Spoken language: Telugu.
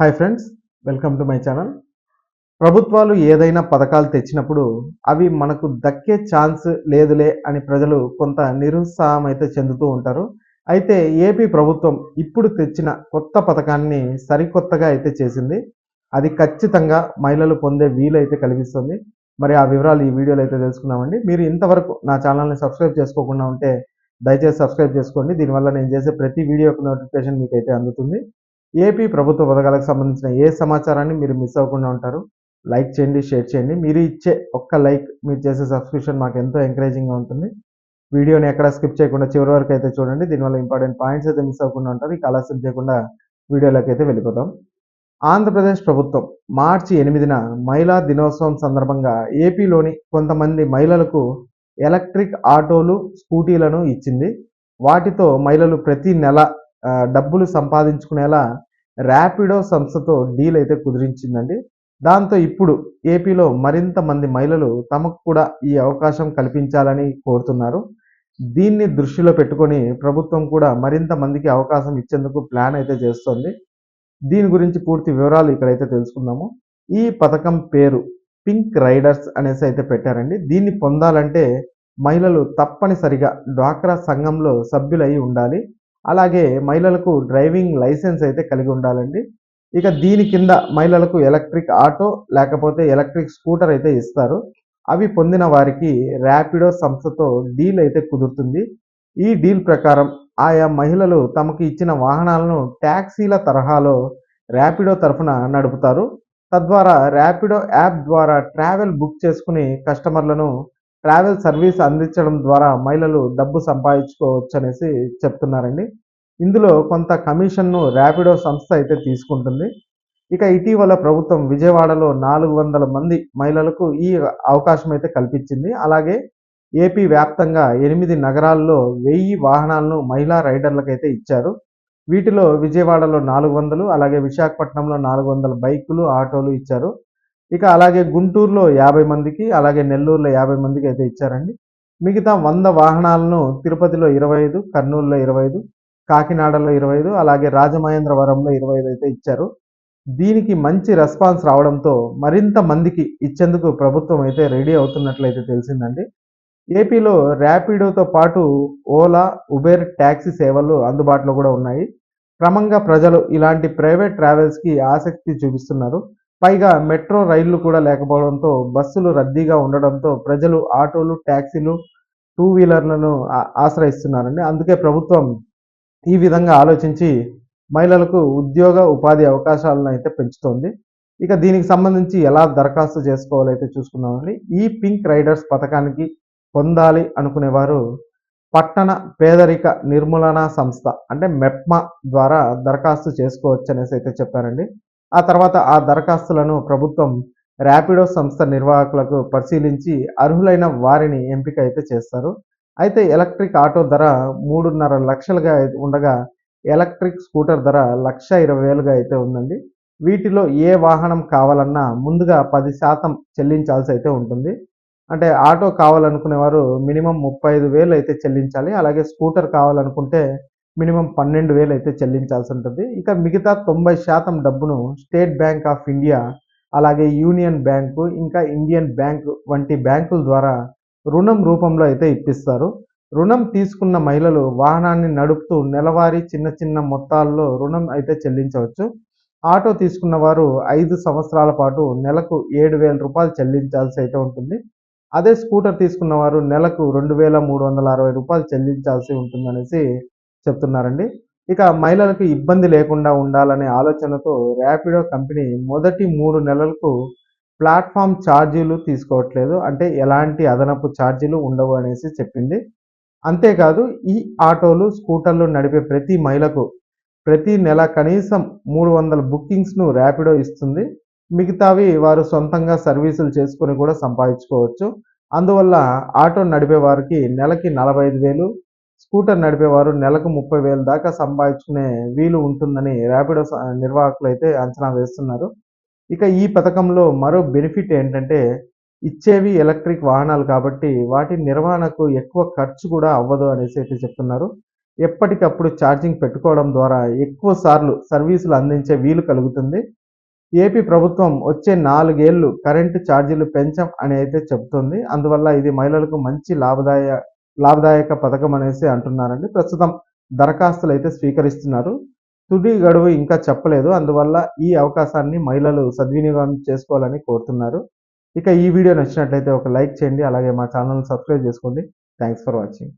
Hi friends welcome to my channel ప్రభుత్వాలు ఏదైనా పథకాలు తెచ్చినప్పుడు అవి మనకు దక్కే ఛాన్స్ లేదులే అని ప్రజలు కొంత నిరుత్సాహం అయితే చెందుతూ ఉంటారు. అయితే ఏపీ ప్రభుత్వం ఇప్పుడు తెచ్చిన కొత్త పథకాన్ని సరికొత్తగా అయితే చేసింది. అది ఖచ్చితంగా మహిళలు పొందే వీలు అయితే కలిగిస్తుంది. మరి ఆ వివరాలు ఈ వీడియోలో అయితే తెలుసుకున్నామండి మీరు ఇంతవరకు నా ఛానల్ని సబ్స్క్రైబ్ చేసుకోకుండా ఉంటే దయచేసి సబ్స్క్రైబ్ చేసుకోండి. దీనివల్ల నేను చేసే ప్రతి వీడియో యొక్క నోటిఫికేషన్ మీకు అయితే అందుతుంది. ఏపీ ప్రభుత్వ పథకాలకు సంబంధించిన ఏ సమాచారాన్ని మీరు మిస్ అవ్వకుండా ఉంటారు లైక్ చేయండి షేర్ చేయండి. మీరు ఇచ్చే ఒక్క లైక్ మీరు చేసే సబ్స్క్రిప్షన్ మాకు ఎంతో ఎంకరేజింగ్గా ఉంటుంది. వీడియోని ఎక్కడ స్కిప్ చేయకుండా చివరి వరకు అయితే చూడండి. దీనివల్ల ఇంపార్టెంట్ పాయింట్స్ అయితే మిస్ అవ్వకుండా ఉంటారు. ఇక ఆలస్యం చేయకుండా వీడియోలోకి అయితే వెళ్ళిపోతాం ఆంధ్రప్రదేశ్ ప్రభుత్వం మార్చి ఎనిమిదిన మహిళా దినోత్సవం సందర్భంగా ఏపీలోని కొంతమంది మహిళలకు ఎలక్ట్రిక్ ఆటోలు స్కూటీలను ఇచ్చింది. వాటితో మహిళలు ప్రతి నెల డబ్బులు సంపాదించుకునేలా ర్యాపిడో సంస్థతో డీల్ అయితే కుదిరించిందండి. దాంతో ఇప్పుడు ఏపీలో మరింత మంది మహిళలు తమకు కూడా ఈ అవకాశం కల్పించాలని కోరుతున్నారు. దీన్ని దృష్టిలో పెట్టుకొని ప్రభుత్వం కూడా మరింత మందికి అవకాశం ఇచ్చేందుకు ప్లాన్ అయితే చేస్తోంది. దీని గురించి పూర్తి వివరాలు ఇక్కడైతే తెలుసుకుందాము. ఈ పథకం పేరు పింక్ రైడర్స్ అనేసి అయితే పెట్టారండి. దీన్ని పొందాలంటే మహిళలు తప్పనిసరిగా డ్వాక్రా సంఘంలో సభ్యులై ఉండాలి. అలాగే మహిళలకు డ్రైవింగ్ లైసెన్స్ అయితే కలిగి ఉండాలండి. ఇక దీని కింద మహిళలకు ఎలక్ట్రిక్ ఆటో లేకపోతే ఎలక్ట్రిక్ స్కూటర్ అయితే ఇస్తారు. అవి పొందిన వారికి ర్యాపిడో సంస్థతో డీల్ అయితే కుదురుతుంది. ఈ డీల్ ప్రకారం ఆయా మహిళలు తమకు ఇచ్చిన వాహనాలను ట్యాక్సీల తరహాలో ర్యాపిడో తరఫున నడుపుతారు. తద్వారా ర్యాపిడో యాప్ ద్వారా ట్రావెల్ బుక్ చేసుకుని కస్టమర్లను ట్రావెల్ సర్వీస్ అందించడం ద్వారా మహిళలు డబ్బు సంపాదించుకోవచ్చు అనేసి చెప్తున్నారండి. ఇందులో కొంత కమిషన్ను ర్యాపిడో సంస్థ అయితే తీసుకుంటుంది. ఇక ఇటీవల ప్రభుత్వం విజయవాడలో నాలుగు వందల మంది మహిళలకు ఈ అవకాశం అయితే కల్పించింది. అలాగే ఏపీ వ్యాప్తంగా ఎనిమిది నగరాల్లో వెయ్యి వాహనాలను మహిళా రైడర్లకు అయితే ఇచ్చారు. వీటిలో విజయవాడలో నాలుగు వందలు అలాగే విశాఖపట్నంలో నాలుగు వందల బైకులు ఆటోలు ఇచ్చారు. ఇక అలాగే గుంటూరులో యాభై మందికి అలాగే నెల్లూరులో యాభై మందికి అయితే ఇచ్చారండి. మిగతా వంద వాహనాలను తిరుపతిలో ఇరవై ఐదు కర్నూలులో ఇరవై ఐదు కాకినాడలో ఇరవై ఐదు అలాగే రాజమహేంద్రవరంలో ఇరవై ఐదు అయితే ఇచ్చారు. దీనికి మంచి రెస్పాన్స్ రావడంతో మరింత మందికి ఇచ్చేందుకు ప్రభుత్వం అయితే రెడీ అవుతున్నట్లయితే తెలిసిందండి. ఏపీలో ర్యాపిడోతో పాటు ఓలా ఉబేర్ ట్యాక్సీ సేవలు అందుబాటులో కూడా ఉన్నాయి. క్రమంగా ప్రజలు ఇలాంటి ప్రైవేట్ ట్రావెల్స్కి ఆసక్తి చూపిస్తున్నారు. పైగా మెట్రో రైళ్ళు కూడా లేకపోవడంతో బస్సులు రద్దీగా ఉండడంతో ప్రజలు ఆటోలు ట్యాక్సీలు టూ వీలర్లను ఆశ్రయిస్తున్నారండి. అందుకే ప్రభుత్వం ఈ విధంగా ఆలోచించి మహిళలకు ఉద్యోగ ఉపాధి అవకాశాలను అయితే పెంచుతోంది. ఇక దీనికి సంబంధించి ఎలా దరఖాస్తు చేసుకోవాలో అయితే ఈ పింక్ రైడర్స్ పథకానికి పొందాలి అనుకునేవారు పట్టణ పేదరిక నిర్మూలన సంస్థ అంటే మెప్మా ద్వారా దరఖాస్తు చేసుకోవచ్చు అనేసి అయితే చెప్పారండి. ఆ తర్వాత ఆ దరఖాస్తులను ప్రభుత్వం ర్యాపిడో సంస్థ నిర్వాహకులకు పరిశీలించి అర్హులైన వారిని ఎంపిక అయితే చేస్తారు. అయితే ఎలక్ట్రిక్ ఆటో ధర మూడున్నర లక్షలుగా ఉండగా ఎలక్ట్రిక్ స్కూటర్ ధర లక్ష ఇరవై వేలుగా అయితే ఉందండి. వీటిలో ఏ వాహనం కావాలన్నా ముందుగా పది శాతం చెల్లించాల్సి అయితే ఉంటుంది. అంటే ఆటో కావాలనుకునే వారు మినిమం ముప్పై ఐదు వేలు అయితే చెల్లించాలి. అలాగే స్కూటర్ కావాలనుకుంటే మినిమం పన్నెండు వేలు అయితే చెల్లించాల్సి ఉంటుంది. ఇక మిగతా తొంభై శాతం డబ్బును స్టేట్ బ్యాంక్ ఆఫ్ ఇండియా అలాగే యూనియన్ బ్యాంకు ఇంకా ఇండియన్ బ్యాంక్ వంటి బ్యాంకుల ద్వారా రుణం రూపంలో అయితే ఇప్పిస్తారు. రుణం తీసుకున్న మహిళలు వాహనాన్ని నడుపుతూ నెలవారీ చిన్న చిన్న మొత్తాల్లో రుణం అయితే చెల్లించవచ్చు. ఆటో తీసుకున్న వారు ఐదు సంవత్సరాల పాటు నెలకు ఏడు వేల రూపాయలు చెల్లించాల్సి అయితే ఉంటుంది. అదే స్కూటర్ తీసుకున్న వారు నెలకు రెండు వేల మూడు వందల అరవై రూపాయలు చెల్లించాల్సి ఉంటుందనేసి చెప్తున్నారండి. ఇక మహిళలకు ఇబ్బంది లేకుండా ఉండాలనే ఆలోచనతో ర్యాపిడో కంపెనీ మొదటి మూడు నెలలకు ప్లాట్ఫామ్ ఛార్జీలు తీసుకోవట్లేదు. అంటే ఎలాంటి అదనపు ఛార్జీలు ఉండవు అనేసి చెప్పింది. అంతేకాదు ఈ ఆటోలు స్కూటర్లు నడిపే ప్రతి మహిళకు ప్రతి నెల కనీసం మూడు వందల బుకింగ్స్ను ర్యాపిడో ఇస్తుంది. మిగతావి వారు సొంతంగా సర్వీసులు చేసుకొని కూడా సంపాదించుకోవచ్చు. అందువల్ల ఆటో నడిపే వారికి నెలకి నలభై ఐదు వేలు స్కూటర్ నడిపేవారు నెలకు ముప్పై వేలు దాకా సంపాదించుకునే వీలు ఉంటుందని ర్యాపిడో నిర్వాహకులు అయితే అంచనా వేస్తున్నారు. ఇక ఈ పథకంలో మరో బెనిఫిట్ ఏంటంటే ఇచ్చేవి ఎలక్ట్రిక్ వాహనాలు కాబట్టి వాటి నిర్వహణకు ఎక్కువ ఖర్చు కూడా అవ్వదు అనేసి అయితే చెప్తున్నారు. ఎప్పటికప్పుడు ఛార్జింగ్ పెట్టుకోవడం ద్వారా ఎక్కువ సార్లు సర్వీసులు అందించే వీలు కలుగుతుంది. ఏపీ ప్రభుత్వం వచ్చే నాలుగేళ్ళు కరెంటు ఛార్జీలు పెంచం అని అయితే చెబుతుంది. అందువల్ల ఇది మహిళలకు మంచి లాభదాయ లాభదాయక పథకం అనేసి అంటున్నారండి. ప్రస్తుతం దరఖాస్తులు అయితే స్వీకరిస్తున్నారు. తుది గడువు ఇంకా చెప్పలేదు. అందువల్ల ఈ అవకాశాన్ని మహిళలు సద్వినియోగం చేసుకోవాలని కోరుతున్నారు. ఇక ఈ వీడియో నచ్చినట్లయితే ఒక లైక్ చేయండి. అలాగే మా ఛానల్ సబ్స్క్రైబ్ చేసుకోండి. Thanks for watching.